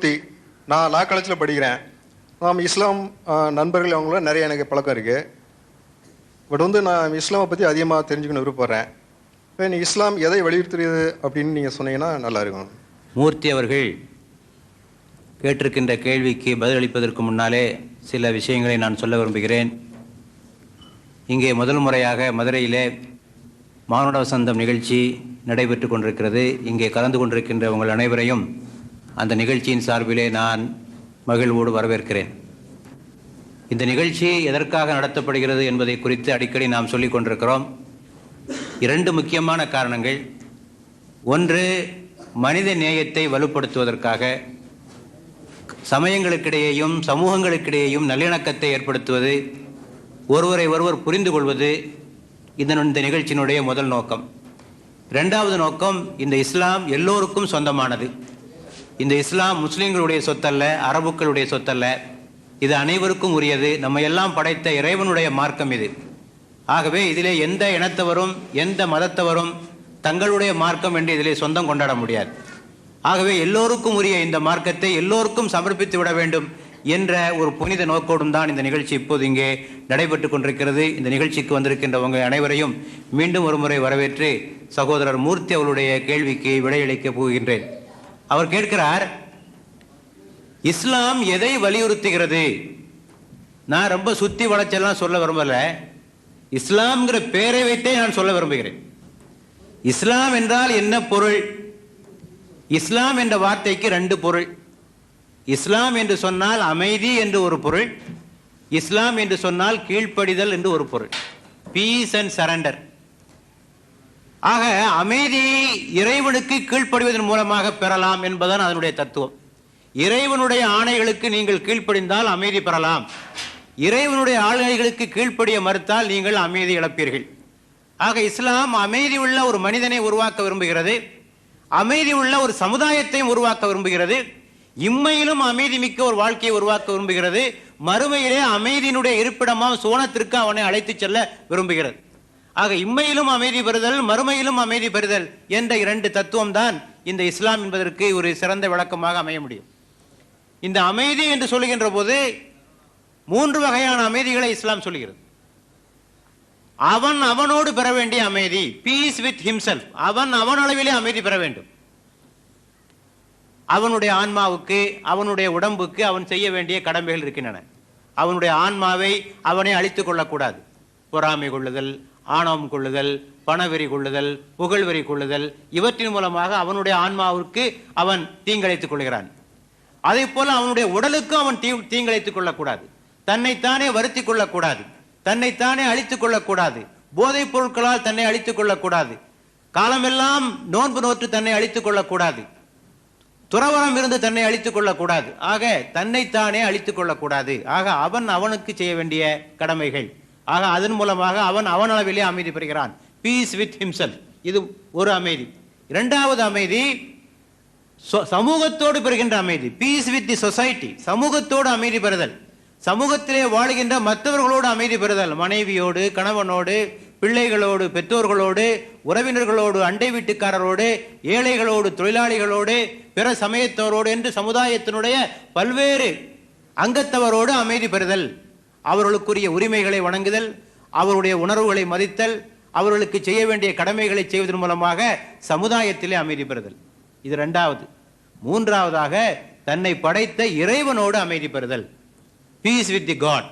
மூர்த்தி நான் லா காலேஜில் படிக்கிறேன். நாம் இஸ்லாம் நண்பர்கள் அவங்கள நிறைய எனக்கு பழக்கம் இருக்குது பட் வந்து நான் இஸ்லாமை பற்றி அதிகமாக தெரிஞ்சுக்கணும் விருப்பப்படுறேன். இப்போ நீ இஸ்லாம் எதை வலியுறுத்துறது அப்படின்னு நீங்கள் சொன்னீங்கன்னா நல்லா இருக்கும். மூர்த்தி அவர்கள் கேட்டிருக்கின்ற கேள்விக்கு பதிலளிப்பதற்கு முன்னாலே சில விஷயங்களை நான் சொல்ல விரும்புகிறேன். இங்கே முதல் முறையாக மதுரையிலே மானுட வசந்தம் நிகழ்ச்சி நடைபெற்று கொண்டிருக்கிறது. இங்கே கலந்து கொண்டிருக்கின்ற உங்கள் அனைவரையும் அந்த நிகழ்ச்சியின் சார்பிலே நான் மகிழ்வோடு வரவேற்கிறேன். இந்த நிகழ்ச்சி எதற்காக நடத்தப்படுகிறது என்பதை குறித்து அடிக்கடி நாம் சொல்லிக் கொண்டிருக்கிறோம். இரண்டு முக்கியமான காரணங்கள். ஒன்று மனித நேயத்தை வலுப்படுத்துவதற்காக சமயங்களுக்கிடையேயும் சமூகங்களுக்கிடையேயும் நல்லிணக்கத்தை ஏற்படுத்துவது ஒருவரை ஒருவர் புரிந்து கொள்வது இதன் இந்த நிகழ்ச்சியினுடைய முதல் நோக்கம். இரண்டாவது நோக்கம் இந்த இஸ்லாம் எல்லோருக்கும் சொந்தமானது. இந்த இஸ்லாம் முஸ்லீம்களுடைய சொத்தல்ல அரபுக்களுடைய சொத்தல்ல இது அனைவருக்கும் உரியது. நம்ம எல்லாம் படைத்த இறைவனுடைய மார்க்கம் இது. ஆகவே இதிலே எந்த இனத்தவரும் எந்த மதத்தவரும் தங்களுடைய மார்க்கம் என்று இதிலே சொந்தம் கொண்டாட முடியாது. ஆகவே எல்லோருக்கும் உரிய இந்த மார்க்கத்தை எல்லோருக்கும் சமர்ப்பித்து விட வேண்டும் என்ற ஒரு புனித நோக்கோடும் தான் இந்த நிகழ்ச்சி இப்போது இங்கே நடைபெற்று கொண்டிருக்கிறது. இந்த நிகழ்ச்சிக்கு வந்திருக்கின்றவங்க அனைவரையும் மீண்டும் ஒரு முறை வரவேற்று சகோதரர் மூர்த்தி அவருடைய கேள்விக்கு விடையளிக்கப் போகின்றேன். அவர் கேட்கிறார் இஸ்லாம் எதை வலியுறுத்துகிறது? நான் ரொம்ப சுத்தி வளர்ச்செல்லாம் சொல்ல விரும்பல. இஸ்லாம்ங்கிற பேரை வைத்தே நான் சொல்ல விரும்புகிறேன். இஸ்லாம் என்றால் என்ன பொருள்? இஸ்லாம் என்ற வார்த்தைக்கு ரெண்டு பொருள். இஸ்லாம் என்று சொன்னால் அமைதி என்று ஒரு பொருள். இஸ்லாம் என்று சொன்னால் கீழ்ப்படிதல் என்று ஒரு பொருள். பீஸ் அண்ட் சரண்டர் ஆக அமைதியை இறைவனுக்கு கீழ்ப்படிவதன் மூலமாக பெறலாம் என்பதுதான் அதனுடைய தத்துவம். இறைவனுடைய ஆணைகளுக்கு நீங்கள் கீழ்ப்படிந்தால் அமைதி பெறலாம். இறைவனுடைய ஆணைகளுக்கு கீழ்ப்படிய மறுத்தால் நீங்கள் அமைதி இழப்பீர்கள். ஆக இஸ்லாம் அமைதி உள்ள ஒரு மனிதனை உருவாக்க விரும்புகிறது. அமைதி உள்ள ஒரு சமுதாயத்தையும் உருவாக்க விரும்புகிறது. இம்மையிலும் அமைதி மிக்க ஒரு வாழ்க்கையை உருவாக்க விரும்புகிறது. மறுமையிலே அமைதியினுடைய இருப்பிடமாக சோனத்திற்கு அவனை அழைத்துச் செல்ல விரும்புகிறது. ஆக இம்மையிலும் அமைதி பெறுதல் மறுமையிலும் அமைதி பெறுதல் என்ற இரண்டு தத்துவம் தான் இந்த இஸ்லாம் என்பதற்கு ஒரு சிறந்த விளக்கமாக அமைய முடியும். இந்த அமைதி என்று சொல்லுகின்ற போது மூன்று வகையான அமைதிகளை இஸ்லாம் சொல்லுகிறது. அவன் அவனோடு பெற வேண்டிய அமைதி பீஸ் வித் himself. அவன் அவன் அளவிலே அமைதி பெற வேண்டும். அவனுடைய ஆன்மாவுக்கு அவனுடைய உடம்புக்கு அவன் செய்ய வேண்டிய கடமைகள் இருக்கின்றன. அவனுடைய ஆன்மாவை அவனை அழித்துக் கொள்ளக்கூடாது. பொறாமை கொள்ளுதல் ஆணவம் கொள்ளுதல் பணவெறி கொள்ளுதல் புகழ்வெறி கொள்ளுதல் இவற்றின் மூலமாக அவனுடைய ஆன்மாவிற்கு அவன் தீங்கிழைத்துக் கொள்கிறான். அதே போல அவனுடைய உடலுக்கும் அவன் தீ தீங்கிழைத்துக் கொள்ளக்கூடாது. தன்னைத்தானே வருத்திக் கொள்ளக்கூடாது. தன்னைத்தானே அழித்துக் கொள்ளக்கூடாது. போதைப் பொருட்களால் தன்னை அழித்துக் கொள்ளக்கூடாது. காலமெல்லாம் நோன்பு நோற்று தன்னை அழித்துக் கொள்ளக்கூடாது. துறவரம் இருந்து தன்னை அழித்துக் கொள்ளக்கூடாது. ஆக தன்னைத்தானே அழித்துக் கொள்ளக்கூடாது. ஆக அவன் அவனுக்கு செய்ய வேண்டிய கடமைகள். ஆக அதன் மூலமாக அவன் அவன் அளவிலே அமைதி பெறுகிறான். பீஸ் வித் ஹிம்செல் இது ஒரு அமைதி. இரண்டாவது அமைதி சமூகத்தோடு பெறுகின்ற அமைதி. பீஸ் வித் தி சொசைட்டி சமூகத்தோடு அமைதி பெறுதல். சமூகத்திலே வாழுகின்ற மற்றவர்களோடு அமைதி பெறுதல். மனைவியோடு கணவனோடு பிள்ளைகளோடு பெற்றோர்களோடு உறவினர்களோடு அண்டை வீட்டுக்காரரோடு ஏழைகளோடு தொழிலாளிகளோடு பிற சமயத்தவரோடு என்று சமுதாயத்தினுடைய பல்வேறு அங்கத்தவரோடு அமைதி பெறுதல். அவர்களுக்குரிய உரிமைகளை வணங்குதல் அவருடைய உணர்வுகளை மதித்தல் அவர்களுக்கு செய்ய வேண்டிய கடமைகளை செய்வதன் மூலமாக சமுதாயத்திலே அமைதி பெறுதல். இது ரெண்டாவது. மூன்றாவதாக தன்னை படைத்த இறைவனோடு அமைதி பெறுதல். பீஸ் வித் தி காட்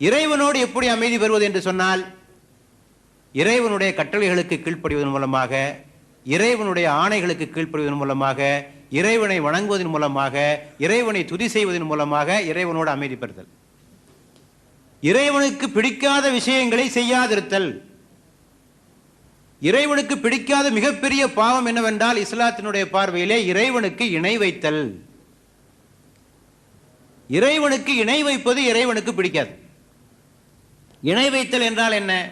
இறைவனோடு எப்படி அமைதி பெறுவது என்று சொன்னால் இறைவனுடைய கட்டளைகளுக்கு கீழ்ப்படிவதன் மூலமாக இறைவனுடைய ஆணைகளுக்கு கீழ்ப்படிவதன் மூலமாக இறைவனை வணங்குவதன் மூலமாக இறைவனை துதி செய்வதன் மூலமாக இறைவனோடு அமைதி பெறுதல். இறைவனுக்கு பிடிக்காத விஷயங்களை செய்யாதிருத்தல். இறைவனுக்கு பிடிக்காத மிகப்பெரிய பாவம் என்னவென்றால் இஸ்லாத்தினுடைய பார்வையிலே இறைவனுக்கு இணை வைத்தல். இறைவனுக்கு இணை வைப்பது இறைவனுக்கு பிடிக்காது. இணை வைத்தல் என்றால் என்ன?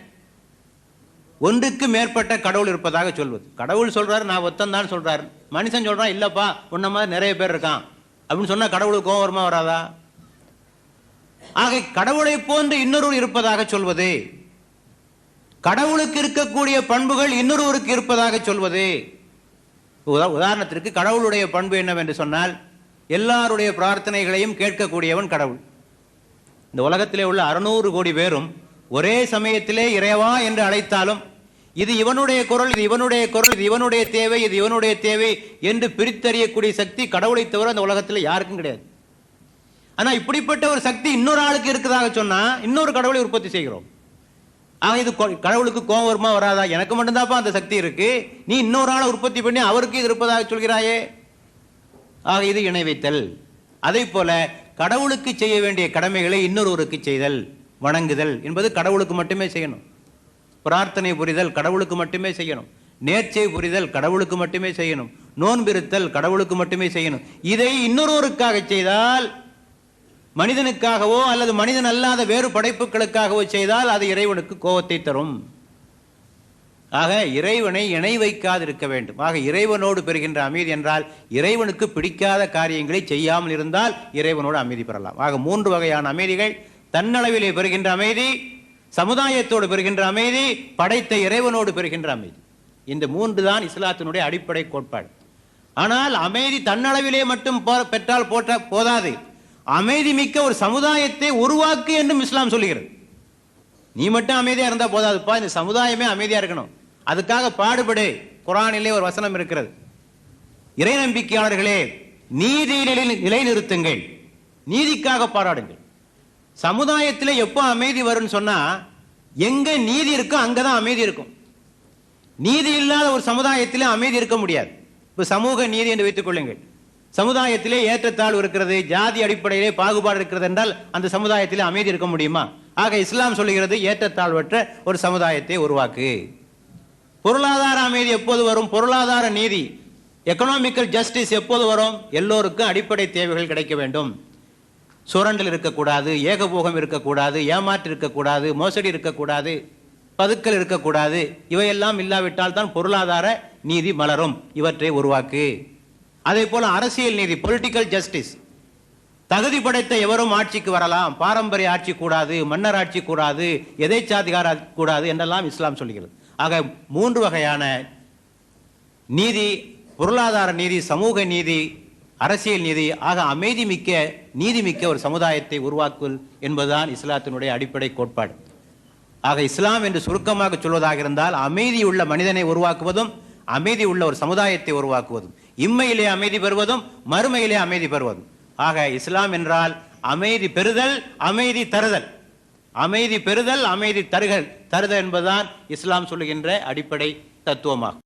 ஒன்றுக்கு மேற்பட்ட கடவுள் இருப்பதாக சொல்வது. கடவுள் சொல்றாரு நான் ஒத்தந்தான் சொல்றாரு. மனுஷன் சொல்றான் இல்லப்பா உன்ன மாதிரி நிறைய பேர் இருக்கான். அப்படின்னு சொன்னா கடவுளுக்கு கோவம் வருமா வராதா? ஆக கடவுளை போன்று இன்னொருவர் இருப்பதாக சொல்வது. கடவுளுக்கு இருக்கக்கூடிய பண்புகள் இன்னொருவருக்கு இருப்பதாக சொல்வது. உதாரணத்திற்கு கடவுளுடைய பண்பு என்னவென்று சொன்னால் எல்லாருடைய பிரார்த்தனைகளையும் கேட்கக்கூடியவன் கடவுள். இந்த உலகத்திலே உள்ள அறுநூறு கோடி பேரும் ஒரே சமயத்திலே இறைவா என்று அழைத்தாலும் இது இவனுடைய குரல் இது இவனுடைய குரல் இது இவனுடைய தேவை இது இவனுடைய தேவை என்று பிரித்தறியக்கூடிய சக்தி கடவுளை தவிர அந்த உலகத்தில் யாருக்கும் கிடையாது. ஆனா இப்படிப்பட்ட ஒரு சக்தி இன்னொரு ஆளுக்கு இருக்குதாக சொன்னா இன்னொரு கடவுளை உற்பத்தி செய்கிறோம். ஆக இது கடவுளுக்கு கோபம் வருமா வராதா? எனக்கு மட்டும்தான்ப்பா அந்த சக்தி இருக்கு. நீ இன்னொரு ஆளை உற்பத்தி பண்ணி அவருக்கு இது இருப்பதாக சொல்கிறாயே. ஆக இது இணை வைத்தல். அதே போல கடவுளுக்கு செய்ய வேண்டிய கடமைகளை இன்னொருவருக்கு செய்தல் வணங்குதல் என்பது கடவுளுக்கு மட்டுமே செய்யணும். பிரார்த்தனை புரிதல் கடவுளுக்கு மட்டுமே செய்யணும். நேர்ச்சை புரிதல் கடவுளுக்கு மட்டுமே செய்யணும். நோன்பிருத்தல் கடவுளுக்கு மட்டுமே செய்யணும். இதை இன்னொருவருக்காக செய்தால் மனிதனுக்காகவோ அல்லது மனிதன் அல்லாத வேறு படைப்புகளுக்காகவோ செய்தால் அது இறைவனுக்கு கோபத்தை தரும். ஆக இறைவனை இணை வைக்காதிருக்க வேண்டும். ஆக இறைவனோடு பெறுகின்ற அமைதி என்றால் இறைவனுக்கு பிடிக்காத காரியங்களை செய்யாமல் இருந்தால் இறைவனோடு அமைதி பெறலாம். ஆக மூன்று வகையான அமைதிகள். தன்னளவிலே பெறுகின்ற அமைதி சமுதாயத்தோடு பெறுகின்ற அமைதி படைத்த இறைவனோடு பெறுகின்ற அமைதி. இந்த மூன்று தான் இஸ்லாத்தினுடைய அடிப்படை கோட்பாடு. ஆனால் அமைதி தன்னளவிலே மட்டும் பெற்றால் போற்ற போதாது. அமைதி மிக்க ஒரு சமுதாயத்தை உருவாக்கு என்றும் இஸ்லாம் சொல்லுகிறது. நீ மட்டும் அமைதியா இருந்தா போதாதுப்பா இந்த சமுதாயமே அமைதியா இருக்கணும். அதுக்காக பாடுபடு. குரானிலே ஒரு வசனம் இருக்கிறது. இறை நம்பிக்கையாளர்களே நீதியிலே நிலைநிறுத்துங்கள். நீதிக்காக பாராடுங்கள் சமுதாயத்தில் எப்போ அமைதி வரும்னு சொன்னா எங்க நீதி இருக்கோ அங்கதான் அமைதி இருக்கும். நீதி இல்லாத ஒரு சமுதாயத்தில் அமைதி இருக்க முடியாது. இப்போ சமூக நீதி என்று வைத்துக் கொள்ளுங்கள். சமுதாயத்திலே ஏற்றத்தாழ்வு இருக்கிறது ஜாதி அடிப்படையிலே பாகுபாடு இருக்கிறது என்றால் அந்த சமுதாயத்திலே அமைதி இருக்க முடியுமா? ஆக இஸ்லாம் சொல்லுகிறது ஏற்றத்தாழ்வற்ற ஒரு சமுதாயத்தை உருவாக்கு. பொருளாதார அமைதி எப்போது வரும்? பொருளாதார நீதி. எக்கனாமிக்கல் ஜஸ்டிஸ் எப்போது வரும்? எல்லோருக்கும் அடிப்படை தேவைகள் கிடைக்க வேண்டும். சுரண்டல் இருக்கக்கூடாது ஏகபோகம் இருக்கக்கூடாது ஏமாற்று இருக்கக்கூடாது மோசடி இருக்கக்கூடாது பதுக்கல் இருக்கக்கூடாது. இவையெல்லாம் இல்லாவிட்டால் தான் பொருளாதார நீதி மலரும். இவற்றை உருவாக்கு. அதே போல அரசியல் நீதி பொலிட்டிக்கல் ஜஸ்டிஸ் தகுதி படைத்த எவரும் ஆட்சிக்கு வரலாம். பாரம்பரிய ஆட்சி கூடாது மன்னர் ஆட்சி கூடாது எதேச்சாதிகார கூடாது என்றெல்லாம் இஸ்லாம் சொல்கிறது. ஆக மூன்று வகையான நீதி பொருளாதார நீதி சமூக நீதி அரசியல் நீதி ஆக அமைதி மிக்க நீதி மிக்க ஒரு சமுதாயத்தை உருவாக்குவல் என்பதுதான் இஸ்லாத்தினுடைய அடிப்படை கோட்பாடு. ஆக இஸ்லாம் என்று சுருக்கமாக சொல்வதாக இருந்தால் அமைதி உள்ள மனிதனை உருவாக்குவதும் அமைதி உள்ள ஒரு சமுதாயத்தை உருவாக்குவதும். இம்மையிலே அமைதி பெறுவதும் மறுமையிலே அமைதி பெறுவதும். ஆக இஸ்லாம் என்றால் அமைதி பெறுதல் அமைதி தருதல். அமைதி பெறுதல் அமைதி தருதல் தருதல் என்பதுதான் இஸ்லாம் சொல்லுகின்ற அடிப்படை தத்துவமாகும்.